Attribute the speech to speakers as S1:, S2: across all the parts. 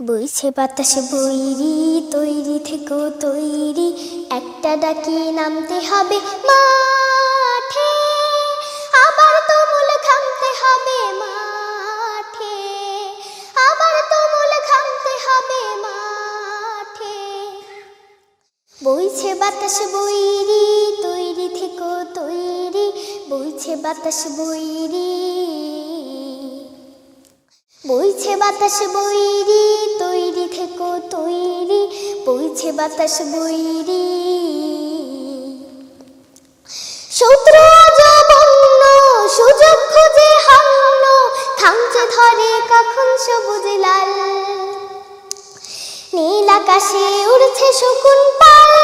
S1: বইছে বাতাসে বইরি তৈরি থেকো তৈরি। একটা ডাকি নামতে হবে মাঠে, আবার তুমুল খামতে হবে মাঠে, আবার তুমুল খামতে হবে মাঠে। বইছে বাতাসে বইরি তৈরি থেকো তৈরি। বইছে বাতাস বইরি বইছে বাতাস বইরি তৈরি থেকো তৈরি, বইছে বাতাস বইরি শত্রু জবন্য সুযোগ খুঁজে হান্ন থামছে ধরে কখন সবুজ লাল। নীল আকাশে উড়ছে শকুন পাল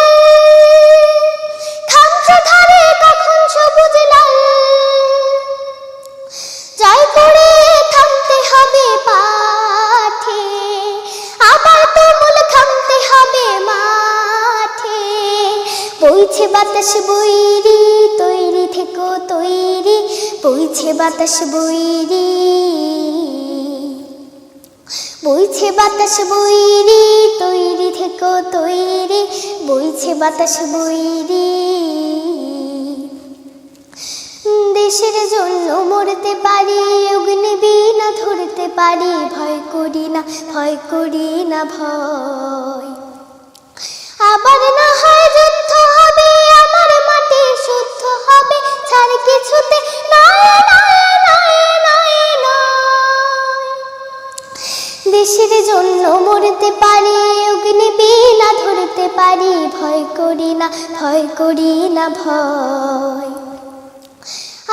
S1: বাতাস বইরি, তৈরি থেকো তৈরি, বইছে বাতাস বইরি। বইছে বাতাস বইরি, তৈরি থেকো তৈরি, বইছে বাতাস বইরি। দেশের জন্য মরতে পারি অগ্নিবীণা ধরতে পারি, ভয় করি না, ভয় করি না, ভয়। আবার না হয় দেশের জন্য মরতে পারি অগ্নিবীণা ধরতে পারি, ভয় করি না, ভয় করি না, ভয়।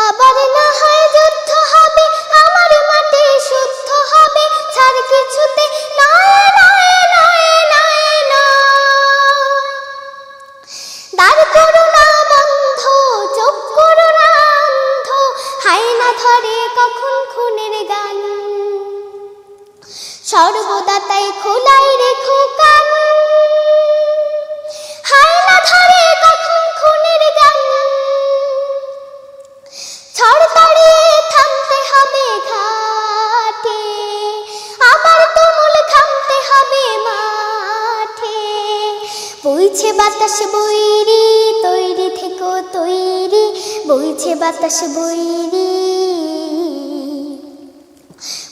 S1: আবার না হয় যুদ্ধ হবে, আমার মাটি শুদ্ধ হবে, ছাড় কিছুতে না না ধরে কখন খুনের গান। সর্বদা তাই খোলাই রেখো কান। হাই না ধরে কখন খুনের গান। ছড় তাড়িয়ে থামতে হবে ঘাটে, আবার তুমুল থামতে হবে মাঠে। বইছে বাতাস বইরি তৈরি থেকো তৈরি, বইছে বাতাস বইরি